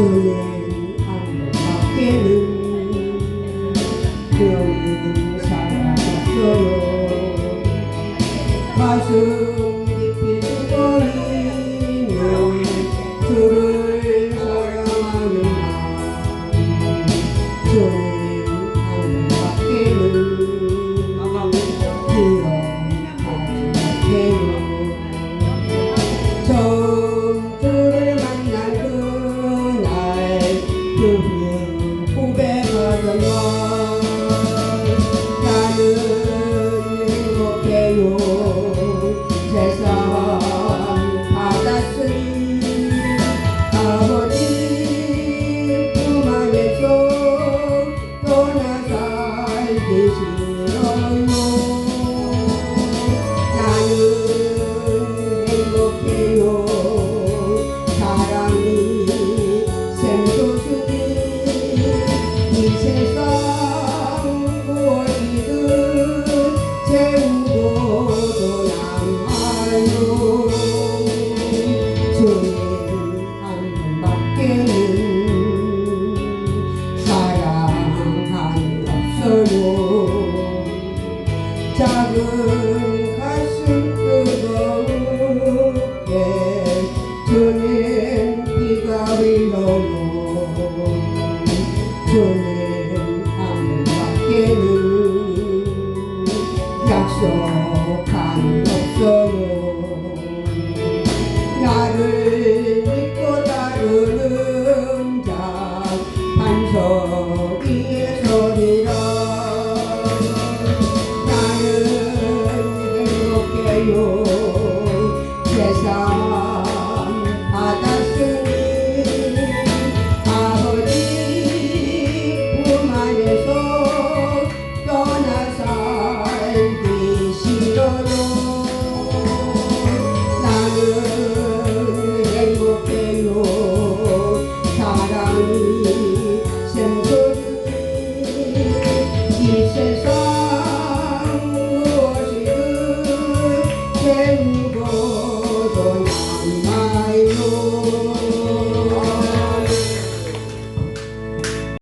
주님 안밖에는 여기는 사랑없어요 가슴 Deus. 작은 가슴 뜨겁게 주님 비가 흘러요 주님 하늘 밖에는 약속 세상 바닷속이 아버지 품 안에서 떠나 살기 싫어요 나는 행복해요 사랑이 생존이 이 세상